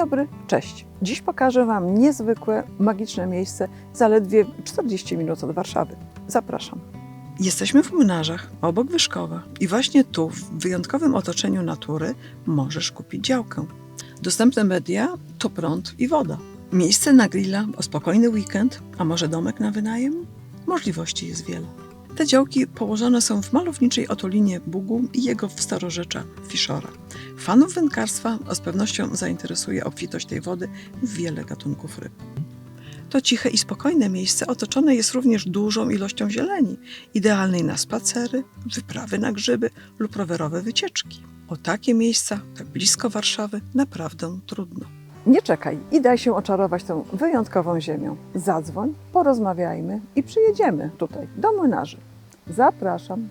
dobry, cześć. Dziś pokażę Wam niezwykłe, magiczne miejsce, zaledwie 40 minut od Warszawy. Zapraszam. Jesteśmy w Młynarzach, obok Wyszkowa i właśnie tu, w wyjątkowym otoczeniu natury, możesz kupić działkę. Dostępne media to prąd i woda. Miejsce na grilla o spokojny weekend, a może domek na wynajem? Możliwości jest wiele. Te działki położone są w malowniczej otolinie Bugu i jego starorzecza Fiszora. Fanów wędkarstwa z pewnością zainteresuje obfitość tej wody w wiele gatunków ryb. To ciche i spokojne miejsce otoczone jest również dużą ilością zieleni, idealnej na spacery, wyprawy na grzyby lub rowerowe wycieczki. O takie miejsca, tak blisko Warszawy, naprawdę trudno. Nie czekaj i daj się oczarować tą wyjątkową ziemią. Zadzwoń, porozmawiajmy i przyjedziemy tutaj, do młynarzy. Zapraszam.